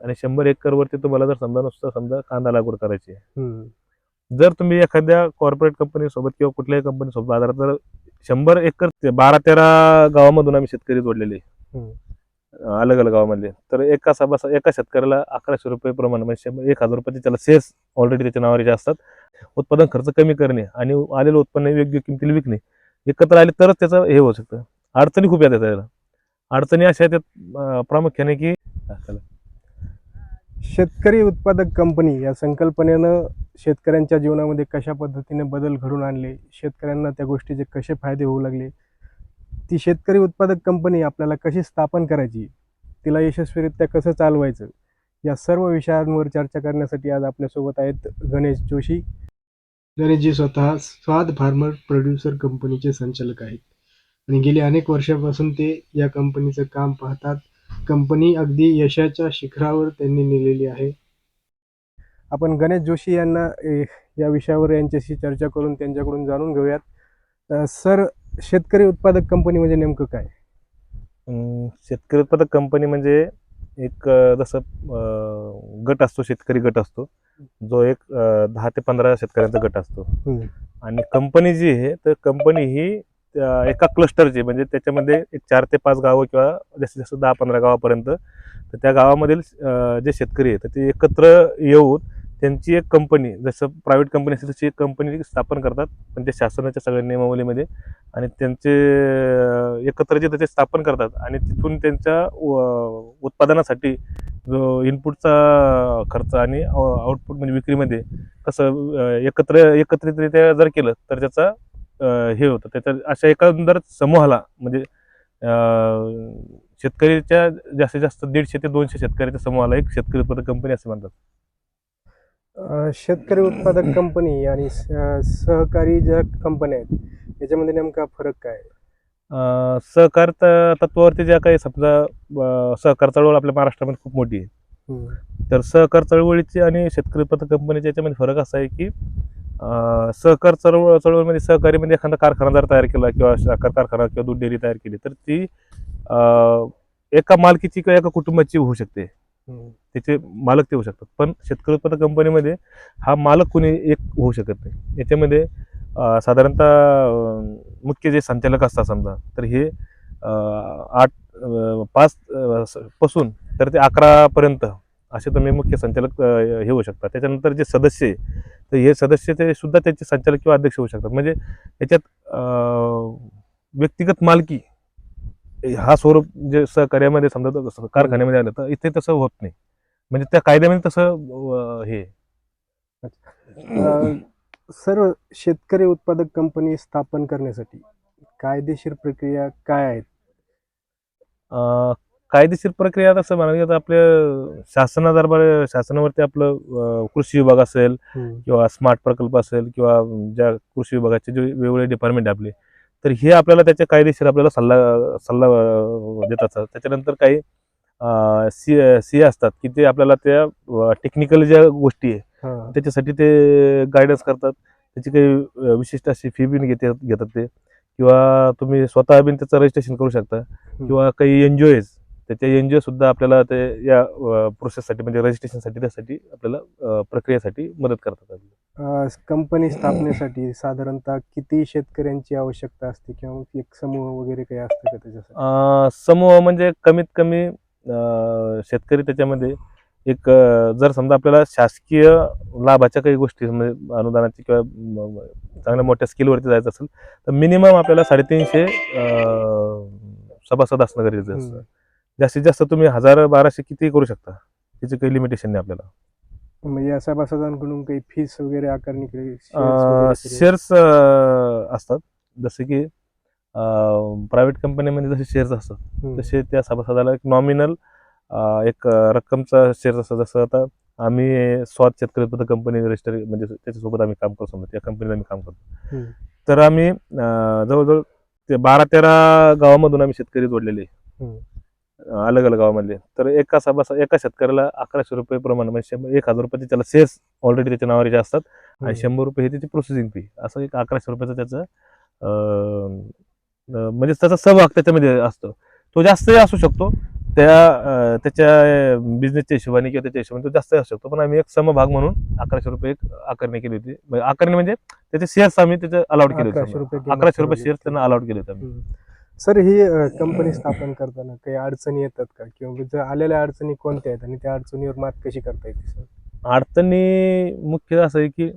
आणि शंभर एकर वरती तुम्हाला जर समजा नुसतं समजा कांदा लागवड करायची आहे. जर तुम्ही एखाद्या कॉर्पोरेट कंपनी सोबत किंवा कुठल्याही कंपनी सोबत बाजारात जर शंभर एकर ते बारा तेरा गावामधून आम्ही शेतकरी जोडलेले. अलग अलग गावामधले तर एका सभा एका शेतकऱ्याला अकराशे रुपये प्रमाणे म्हणजे शंभर एक हजार रुपये त्याला सेल्स ऑलरेडी त्याच्या नावाचे असतात उत्पादन खर्च कमी करणे आणि आलेलं उत्पन्न योग्य किमतीला विकणे एकत्र आले तरच त्याचं हे होऊ शकतं अडचणी खूप येतात त्याला अडचणी अशा आहेत अं, प्रामुख्याने की. शेतकरी उत्पादक कंपनी या संकल्पनेनं शेतकऱ्यांच्या जीवनामध्ये कशा पद्धतीने बदल घडून आणले शेतकऱ्यांना त्या गोष्टीचे कसे फायदे होऊ लागले ती शेतकरी उत्पादक कंपनी आपल्याला कशी स्थापन करायची तिला यशस्वीरित्या कसं चालवायचं या सर्व विषयांवर चर्चा करण्यासाठी आज आपल्यासोबत आहेत गणेश जोशी. गणेशजी स्वतः स्वाद फार्मर प्रोड्युसर कंपनीचे संचालक आहेत. आणि गेली अनेक वर्षापासून ते या कंपनीचं काम पाहतात. कंपनी अगदी यशाच्या शिखरावर त्यांनी नेलेली आहे. आपण गणेश जोशी यांना या विषयावर यांच्याशी चर्चा करून त्यांच्याकडून जाणून घेऊयात. सर शेतकरी उत्पादक कंपनी म्हणजे नेमकं काय? शेतकरी उत्पादक कंपनी म्हणजे एक जसं गट असतो शेतकरी गट असतो जो एक दहा ते पंधरा शेतकऱ्यांचा गट असतो. आणि कंपनी जी आहे तर कंपनी ही एका क्लस्टरची म्हणजे त्याच्यामध्ये एक चार ते पाच गावं किंवा जास्तीत जास्त दहा पंधरा गावापर्यंत तर त्या गावामधील जे शेतकरी आहेत तर ते एकत्र येऊन त्यांची एक कंपनी जसं प्रायव्हेट कंपनी असते तशी एक कंपनी स्थापन करतात पण ते शासनाच्या सगळ्या नियमावलीमध्ये आणि त्यांचे एकत्र जे त्याचे स्थापन करतात आणि तिथून त्यांच्या व- उत्पादनासाठी जो इनपुटचा खर्च आणि आउटपुट म्हणजे विक्रीमध्ये कसं एकत्र एकत्रितरित्या जर केलं तर त्याचा हे होतं. त्याच्या अशा एकंदर समूहाला म्हणजे शेतकरीच्या जास्तीत जास्त दीडशे ते दोनशे शेतकऱ्याच्या समूहाला एक शेतकरी उत्पादक कंपनी असे म्हणतात. शेतकरी उत्पादक कंपनी आणि सहकारी ज्या कंपन्या आहेत याच्यामध्ये नेमका फरक काय? सहकार तत्वावरती ज्या काही समजा सहकार चळवळ आपल्या महाराष्ट्रामध्ये खूप मोठी आहे. तर सहकार चळवळीची आणि शेतकरी उत्पादक कंपनीच्या याच्यामध्ये फरक असा आहे की सहकार चळवळ चळवळीमध्ये सहकारी म्हणजे एखादा कारखाना जर तयार केला किंवा साखर कारखाना किंवा दूध डेअरी तयार केली तर ती एका मालकीची किंवा एका कुटुंबाची होऊ शकते. त्याचे मालक ते होऊ शकतात. पण शेतकरी उत्पादक कंपनीमध्ये हा मालक कोणी एक होऊ शकत नाही. याच्यामध्ये साधारणतः मुख्य जे संचालक असतात समजा तर हे आठ पाच पासून तर ते अकरापर्यंत असे तुम्ही मुख्य संचालक हे होऊ शकतात. त्याच्यानंतर जे सदस्य आहे तर हे सदस्य ते सुद्धा त्याचे संचालक किंवा अध्यक्ष होऊ शकतात. म्हणजे याच्यात व्यक्तिगत मालकी हा स्वरूप जे सहकार्यामध्ये समजा कारखान्यामध्ये आलं तर इथे तसं होत नाही. म्हणजे त्या कायद्यामध्ये तसं हे. अ, सर शेतकरी उत्पादक कंपनी स्थापन करण्यासाठी कायदेशीर प्रक्रिया काय आहेत? कायदेशीर प्रक्रिया तसं म्हणाल तर आपल्या शासनादरबार शासनावरती आपलं कृषी विभाग असेल किंवा स्मार्ट प्रकल्प असेल किंवा ज्या कृषी विभागाचे जे वेगवेगळे डिपार्टमेंट आपले तर हे आपल्याला त्याच्या कायदेशीर आपल्याला सल्ला सल्ला देत असतात. त्याच्यानंतर काही सी सी असतात की ते आपल्याला त्या टेक्निकल ज्या गोष्टी आहे. त्याच्यासाठी ते गायडन्स करतात. त्याची काही विशिष्ट अशी फी बिन घेते घेतात ते. किंवा तुम्ही स्वतः बिन त्याचं रजिस्ट्रेशन करू शकता. किंवा काही एन जी आहेत तर त्या एन जी ओ सुद्धा आपल्याला ते या प्रोसेससाठी म्हणजे रजिस्ट्रेशनसाठी त्यासाठी आपल्याला प्रक्रियेसाठी मदत करतात कंपनी स्थापनेसाठी साधारणतः किती शेतकऱ्यांची आवश्यकता असते किंवा एक समूह वगैरे काही असतं का त्याच्यासाठी? समूह म्हणजे कमीत कमी शेतकरी त्याच्यामध्ये एक जर समजा आपल्याला शासकीय लाभाच्या काही गोष्टी म्हणजे अनुदानाची किंवा चांगल्या मोठ्या स्किलवरती जायचं असेल तर मिनिमम आपल्याला साडेतीनशे सभासद असणं गरजेचं असतं. जास्तीत जास्त तुम्ही हजार बाराशे किती करू शकता? त्याची काही लिमिटेशन नाही आपल्याला. म्हणजे या सभासदांकडून काही फीस वगैरे आकारणी शेअर्स असतात. जसे की प्रायव्हेट कंपन्यांमध्ये जसे शेअर्स असतात. तसे त्या सभासदाला एक नॉमिनल एक रक्कमचा शेअर असतो जसं आता आम्ही स्वाद शेतकरी उत्पादक कंपनी रजिस्टर म्हणजे त्याच्यासोबत आम्ही काम करतो समजा त्या कंपनीला आम्ही काम करतो. तर आम्ही जवळजवळ ते बारा तेरा गावामधून आम्ही शेतकरी जोडलेले. अलग अलग गावामधले तर एका सभा एका शेतकऱ्याला अकराशे रुपये प्रमाणे म्हणजे शंभर एक हजार रुपयाचे त्याला सेल्स ऑलरेडी त्याच्या नावाचे असतात. आणि. शंभर रुपये हे त्याची प्रोसेसिंग फी असं एक अकराशे रुपयाचं त्याचं म्हणजे त्याचा सहभाग त्याच्यामध्ये असतो. तो जास्तही असू शकतो. त्या त्याच्या बिझनेसच्या हिशोबाने किंवा त्याच्या हिशोबाने तो जास्त असू शकतो. पण आम्ही एक समभाग म्हणून अकराशे रुपये एक आकारणी केली होती. म्हणजे आकारणी म्हणजे त्याचे शेअर्स आम्ही त्याचे अलाउड केले होते. रुपये अकराशे रुपये शेअर्स होती. त्यांना अलाउड केले होते आम्ही. सर ही कंपनी स्थापन करताना काही अडचणी येतात का किंवा जर आलेल्या अडचणी कोणत्या आहेत आणि त्या अडचणीवर मात कशी करता येते सर अडचणी मुख्य असं आहे की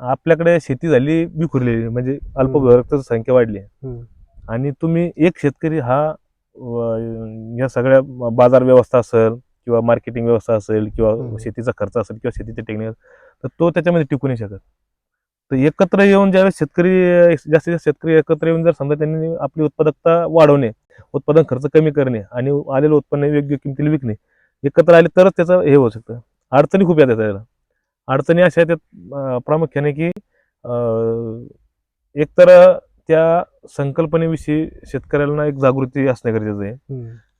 आपल्याकडे शेती झाली विखुरलेली म्हणजे अल्पभूधारकांची संख्या वाढली आहे. हम्म. आणि तुम्ही एक शेतकरी हा व- या सगळ्या बाजार व्यवस्था असेल किंवा मार्केटिंग व्यवस्था असेल किंवा हम्म. शेतीचा खर्च असेल किंवा शेतीचे टेक्निक तर तो त्याच्यामध्ये टिकू नाही शकत तर एकत्र येऊन ज्यावेळेस शेतकरी जास्तीत जास्त शेतकरी एकत्र येऊन जर समजा त्यांनी आपली उत्पादकता वाढवणे उत्पादन खर्च कमी करणे आणि आलेलं उत्पन्न योग्य किमतीला विकणे एकत्र आले तरच त्याचं हे होऊ शकतं. अडचणी खूप येतात त्याला. अडचणी अशा आहेत प्रामुख्याने की अं, एकतर त्या संकल्पनेविषयी शेतकऱ्यांना एक जागृती असणे गरजेचं आहे.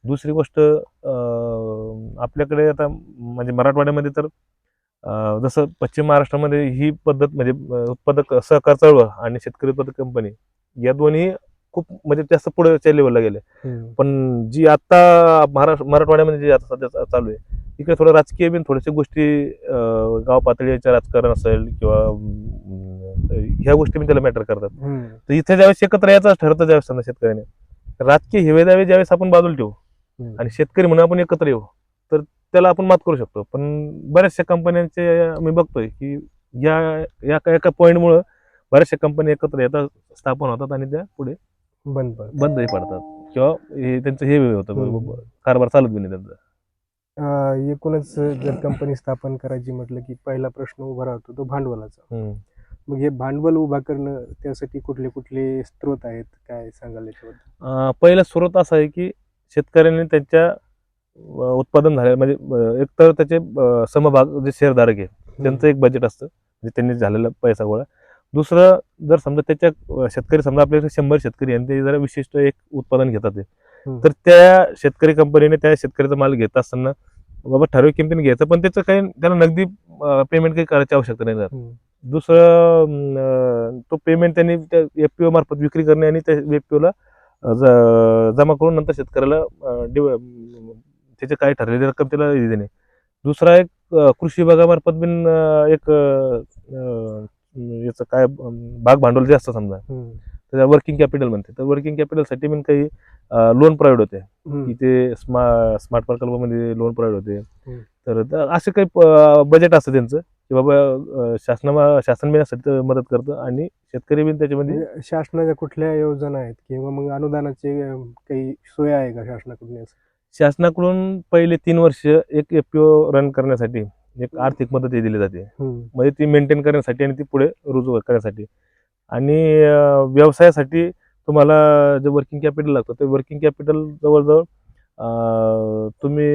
दुसरी गोष्ट अं, आपल्याकडे आता म्हणजे मराठवाड्यामध्ये तर जसं पश्चिम महाराष्ट्रामध्ये ही पद्धत म्हणजे उत्पादक सहकार चळवळ आणि शेतकरी उत्पादक कंपनी या दोन्ही खूप म्हणजे जास्त पुढे लेवलला गेले. पण जी आता महाराष्ट्र मराठवाड्यामध्ये जी आता सध्या चालू आहे इकडे थोडं राजकीय बिन थोड्याशा गोष्टी गाव पातळीच्या राजकारण असेल किंवा ह्या गोष्टी पण त्याला मॅटर करतात. तर इथे ज्यावेळेस एकत्र यायचं ठरतं ज्यावेळेस शेतकऱ्याने राजकीय हिवे दावे ज्यावेळेस आपण बाजूला ठेवू. आणि शेतकरी म्हणून आपण एकत्र येऊ त्याला आपण मात करू शकतो. पण बऱ्याचशा कंपन्यांचे मी बघतोय की या या एका- पॉईंटमुळं बऱ्याचशा कंपन्या एकत्र येतात स्थापन होतात आणि त्या पुढे बंद बंदही पडतात. किंवा हे त्यांचं हे होतं. कारभार चालत बी नाही त्यांचा. एकूणच जर कंपनी स्थापन करायची म्हटलं की पहिला प्रश्न उभा राहतो तो भांडवलाचा. मग हे भांडवल उभा करणं त्यासाठी कुठले कुठले स्त्रोत आहेत? काय सांगाल याच्याबद्दल? पहिला स्रोत असा आहे की शेतकऱ्यांनी त्यांच्या उत्पादन झाले म्हणजे अं, एकतर त्याचे समभाग जे शेअरधारक आहे त्यांचं एक बजेट असतं म्हणजे त्यांनी झालेला पैसा गोळा. दुसरं जर समजा त्याच्या शेतकरी समजा आपल्याकडे शंभर शेतकरी आणि ते जरा विशिष्ट एक उत्पादन घेतात. तर त्या शेतकरी कंपनीने त्या शेतकऱ्याचा माल घेत असताना बाबा ठराविक किमतीने घ्यायचं पण त्याचं काही त्याला नगदी पेमेंट काही करायची आवश्यकता नाही. दुसरं तो पेमेंट त्यांनी त्या एफपीओ मार्फत विक्री करणे आणि त्या एफपीओला जमा करून नंतर शेतकऱ्याला त्याचे काय ठरलेली रक्कम त्याला हे देणे दुसरा एक कृषी विभागामार्फत बिन एक याचं काय भाग भांडवल जे असतं समजा. त्याला वर्किंग कॅपिटल म्हणते तर वर्किंग कॅपिटलसाठी पण काही लोन प्रोव्हाइड होते. की ते स्मा स्मार्ट प्रकल्पामध्ये लोन प्रोव्हाइड होते. तर असे काही बजेट असतं त्यांचं की बाबा अं, शासना शासन बी यासाठी ते मदत करतं आणि शेतकरी बी त्याच्यामध्ये म्हणजे शासनाच्या कुठल्या योजना आहेत किंवा मग अनुदानाचे काही सोय आहे का शासनाकडून? शासनाकडून पहिले तीन वर्ष एक एफपीओ रन करण्यासाठी एक आर्थिक मदत ही दिली जाते. म्हणजे ती मेंटेन करण्यासाठी आणि ती पुढे रुजू करण्यासाठी आणि व्यवसायासाठी तुम्हाला जे वर्किंग कॅपिटल लागतं ते वर्किंग कॅपिटल जवळजवळ तुम्ही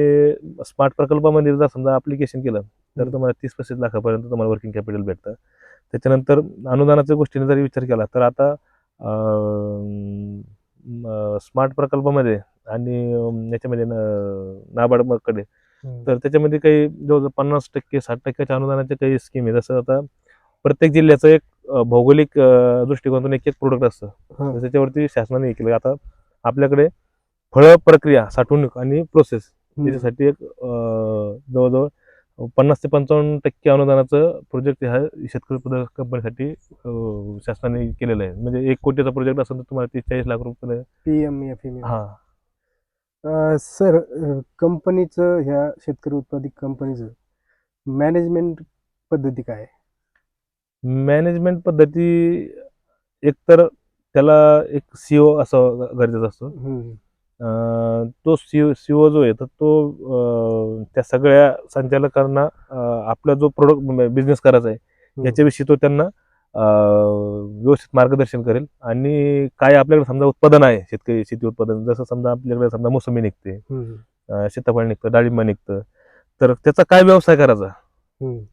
स्मार्ट प्रकल्पामध्ये जर समजा अप्लिकेशन केलं तर. तुम्हाला तीस पस्तीस लाखापर्यंत तुम्हाला वर्किंग कॅपिटल भेटतं त्याच्यानंतर अनुदानाच्या गोष्टीने जरी विचार केला तर आता स्मार्ट प्रकल्पामध्ये आणि याच्यामध्ये नाबार्डकडे. तर त्याच्यामध्ये काही जवळजवळ पन्नास टक्के साठ टक्क्याच्या अनुदानाच्या काही स्कीम आहे जसं आता प्रत्येक जिल्ह्याचं एक भौगोलिक दृष्टिकोनातून एक एक प्रोडक्ट असतं. त्याच्यावरती शासनाने हे केलं. आता आपल्याकडे फळ प्रक्रिया साठवणूक आणि प्रोसेस हम्म. त्याच्यासाठी एक जवळजवळ पन्नास ते पंचावन्न टक्के अनुदानाचं प्रोजेक्ट ह्या शेतकरी उत्पादक कंपनीसाठी शासनाने केलेलं आहे. म्हणजे एक कोटीचा प्रोजेक्ट असेल तर तुम्हाला तीस चाळीस लाख रुपये पीएम एफ हा. सर कंपनीचं ह्या शेतकरी उत्पादित कंपनीचं मॅनेजमेंट पद्धती काय आहे? मॅनेजमेंट पद्धती एकतर त्याला एक सीओ असं गरजेचं असतो. अं, तो सीओ सीओ जो आहे तर तो अं, त्या सगळ्या संचालकांना अं, आपला जो प्रोडक्ट बिझनेस करायचा आहे. याच्याविषयी तो त्यांना व्यवस्थित मार्गदर्शन करेल आणि काय आपल्याकडे समजा उत्पादन आहे शेतकरी शेती उत्पादन जसं समजा आपल्याकडे समजा मोसंबी निघते सीताफळ निघतं डाळिंब निघतं तर त्याचा काय व्यवसाय करायचा.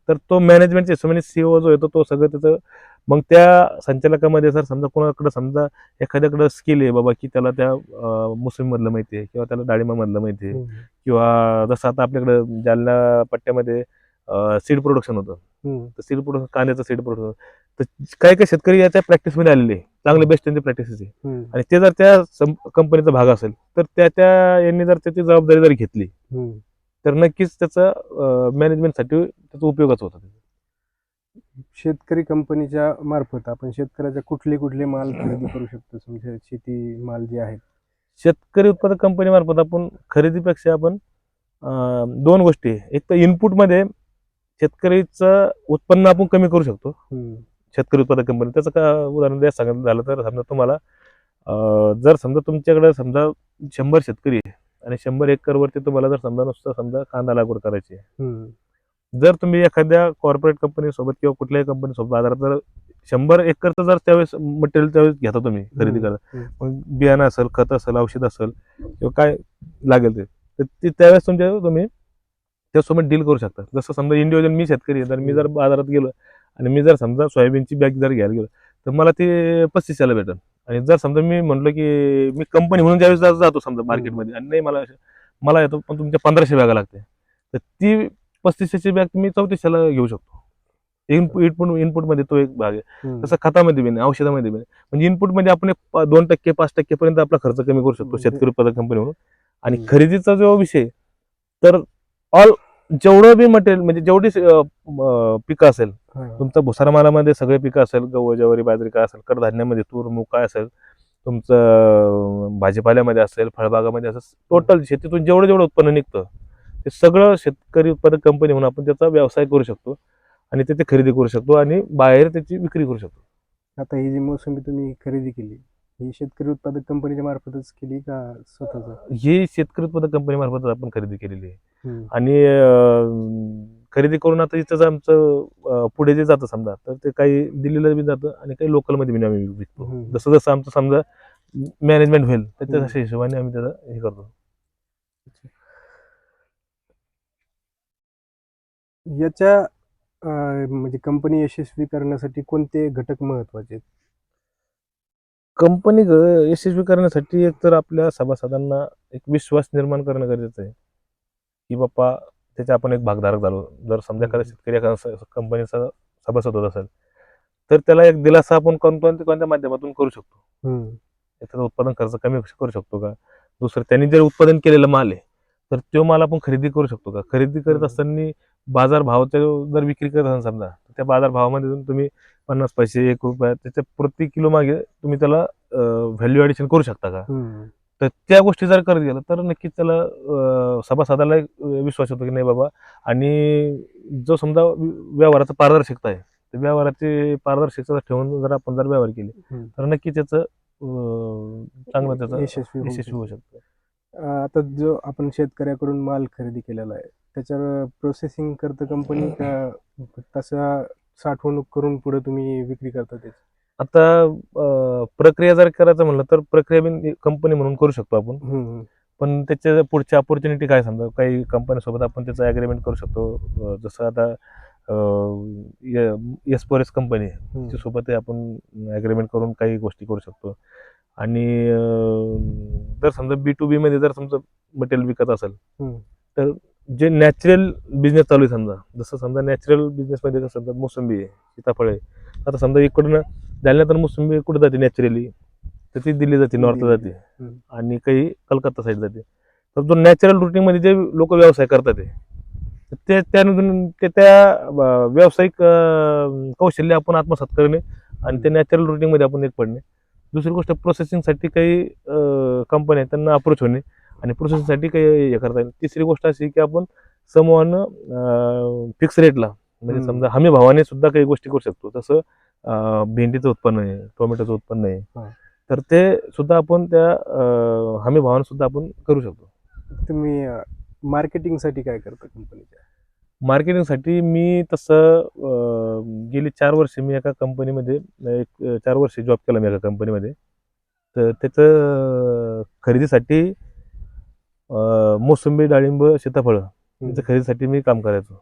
तर तो मॅनेजमेंटच्या हिशोबाने सीओ जो येतो तो सगळं त्याचं मग त्या संचालकामध्ये सर समजा कोणाकडे समजा एखाद्याकडे स्किल आहे बाबा की त्याला त्या मुस्लिममधलं माहिती आहे किंवा त्याला डाळिंबामधलं माहिती आहे. किंवा जसं आता आपल्याकडे जालना पट्ट्यामध्ये सीड प्रोडक्शन होतं. तर सीड प्रोडक्शन कांद्याचं सीड प्रोडक्शन तर काही काही शेतकरी याच्या प्रॅक्टिसमध्ये आलेले. चांगले बेस्ट त्यांची प्रॅक्टिसेस आहे आणि ते जर त्या कंपनीचा भाग असेल तर त्या त्या यांनी जर त्याची जबाबदारी जर घेतली. तर नक्कीच त्याचा मॅनेजमेंटसाठी त्याचा उपयोगच होता शेतकरी कंपनीच्या मार्फत आपण शेतकऱ्याच्या कुठले कुठले माल खरेदी करू शकतो समजा शेती माल जे आहेत शेतकरी उत्पादक कंपनीमार्फत आपण खरेदीपेक्षा आपण दोन गोष्टी. एक तर इनपुटमध्ये शेतकरीचं उत्पन्न आपण कमी करू शकतो. शेतकरी उत्पादक कंपनी. त्याचं का उदाहरण द्या सांगायचं झालं तर समजा तुम्हाला जर समजा तुमच्याकडे समजा शंभर शेतकरी आहे आणि शंभर एकरवरती तुम्हाला जर समजा नुसतं समजा कांदा लागवड करायची आहे. जर तुम्ही एखाद्या कॉर्पोरेट कंपनी सोबत किंवा कुठल्याही कंपनी सोबत बाजारात जर शंभर एकरचं जर त्यावेळेस मटेरियल त्यावेळेस घेता तुम्ही खरेदी करा. मग बियाणं असेल खत असेल औषध असेल किंवा काय लागेल ते तर ते त्यावेळेस तुमच्या तुम्ही त्यासोबत डील करू शकता जसं समजा इंडिव्हिज्युअल मी शेतकरी आहे तर मी जर बाजारात गेलो आणि मी जर समजा सोयाबीनची बॅग जर घ्यायला गेलो तर मला ते पस्तीसशेला भेटेल आणि जर समजा मी म्हटलं की मी कंपनी म्हणून ज्यावेळेस जातो समजा मार्केटमध्ये आणि नाही मला मला येतो पण तुमच्या पंधराशे बॅगा लागते. तर ती पस्तीसशेची बॅग तुम्ही चौतीसशेला घेऊ शकतो. इनपुट इनपुट इनपुटमध्ये तो एक भाग आहे. तसं खतामध्ये बी नाही औषधामध्ये बी नाही. म्हणजे इनपुटमध्ये आपण दोन टक्के पाच टक्केपर्यंत आपला खर्च कमी करू शकतो शेतकरी उत्पादक कंपनी म्हणून. आणि. खरेदीचा जो विषय तर ऑल जेवढं बी मटेरियल म्हणजे जेवढी पिकं असेल. तुमचं भुसारा मालामध्ये सगळे पिकं असेल गहू ज्वारी बाजरी काय असेल कडधान्यामध्ये तूर मूग काय असेल तुमचं भाजीपाल्यामध्ये असेल फळबागामध्ये असेल टोटल शेतीतून जेवढं जेवढं उत्पन्न निघतं ते सगळं शेतकरी उत्पादक कंपनी म्हणून आपण त्याचा व्यवसाय करू शकतो आणि ते ते खरेदी करू शकतो आणि बाहेर त्याची विक्री करू शकतो. आता ही जी मोसंबी तुम्ही खरेदी केली ही शेतकरी उत्पादक कंपनीच्या मार्फतच केली का स्वतःच? ही शेतकरी उत्पादक कंपनी मार्फत आपण खरेदी केलेली आहे. आणि खरेदी करून आता इथं आमचं पुढे जे जातं समजा तर ते काही दिल्लीला बी जातं आणि काही लोकलमध्ये बी आम्ही विकतो. जसं जसं आमचं समजा मॅनेजमेंट होईल तर. तशा हिशोबाने आम्ही त्याचं हे करतो. याच्या म्हणजे कंपनी यशस्वी करण्यासाठी कोणते घटक महत्त्वाचे आहेत? कंपनी यशस्वी करण्यासाठी एक तर आपल्या सभासदांना एक विश्वास निर्माण करणं गरजेचं आहे. की बाप्पा त्याचे आपण एक भागधारक झालो. जर समजा एखादा हम्म. शेतकरी कंपनीचा सभासद होत असेल तर त्याला एक दिलासा आपण कोणत्या कोणत्या माध्यमातून करू शकतो? त्याचा उत्पादन खर्च कमी करू शकतो का? दुसरं त्यांनी जर उत्पादन केलेलं माल आहे तर तो माल आपण खरेदी करू शकतो का? खरेदी करत. असताना बाजार भावाच्या जर विक्री करत असाल समजा तर त्या बाजार भावामध्ये तुम्ही पन्नास पैसे एक रुपया त्याच्या प्रति किलो मागे तुम्ही त्याला व्हॅल्यू ॲडिशन करू शकता का? तर त्या गोष्टी जर करत गेलं तर नक्कीच त्याला सभासदाला विश्वास होतो की नाही बाबा आणि जो समजा व्यवहाराचा पारदर्शकता आहे त्या व्यवहाराची पारदर्शकता ठेवून जर आपण जर व्यवहार केले. तर नक्की त्याचं चांगलं त्याचं यशस्वी होऊ यशस्वी होऊ शकतो. आता जो आपण शेतकऱ्याकडून माल खरेदी केलेला आहे त्याच्यावर प्रोसेसिंग करतं कंपनी का तसा साठवणूक करून पुढे तुम्ही विक्री करता त्याची आता प्रक्रिया जर करायचं म्हणलं तर प्रक्रिया बी कंपनी म्हणून करू शकतो आपण. पण त्याच्या पुढची अपॉर्च्युनिटी काय समजा? काही कंपनीसोबत आपण त्याचं ॲग्रीमेंट करू शकतो. जसं आता एसपोरेस कंपनी आहे. हम्म. त्याच्यासोबत आपण ॲग्रीमेंट करून काही गोष्टी करू शकतो. आणि जर समजा बी टू बी मध्ये जर समजा मटेरियल विकत असेल. तर जे नॅचरल बिझनेस चालू आहे समजा. जसं समजा नॅचरल बिझनेसमध्ये कसं समजा मोसंबी आहे सीताफळ आहे. आता समजा इकडून जालन्यात मोसंबी कुठे जाते नॅचरली तर ती दिल्ली जाते नॉर्थ. जाते. आणि काही कलकत्ता साईड जाते तर जो नॅचरल रुटीनमध्ये जे लोक व्यवसाय करतात ते त्यामधून ते त्या व्यावसायिक कौशल्य आपण आत्मसात करणे आणि ते नॅचरल रुटीनमध्ये आपण एक पडणे दुसरी गोष्ट प्रोसेसिंगसाठी काही कंपन्या आहेत त्यांना अप्रोच होणे आणि प्रोसेसिंगसाठी काही हे करता येईल तिसरी गोष्ट अशी की आपण समूहानं फिक्स रेटला म्हणजे. समजा हमी भावाने सुद्धा काही गोष्टी करू शकतो तसं भेंडीचं उत्पन्न आहे टोमॅटोचं उत्पन्न आहे. तर ते सुद्धा आपण त्या हमी भावाने सुद्धा आपण करू शकतो. तुम्ही मार्केटिंगसाठी काय करता कंपनीच्या? मार्केटिंगसाठी मी तसं गेली चार वर्ष मी एका कंपनीमध्ये एक चार वर्ष जॉब केला मी एका कंपनीमध्ये. तर त्याचं खरेदीसाठी मोसंबी डाळिंब सीताफळं याचं खरेदीसाठी मी काम करायचो.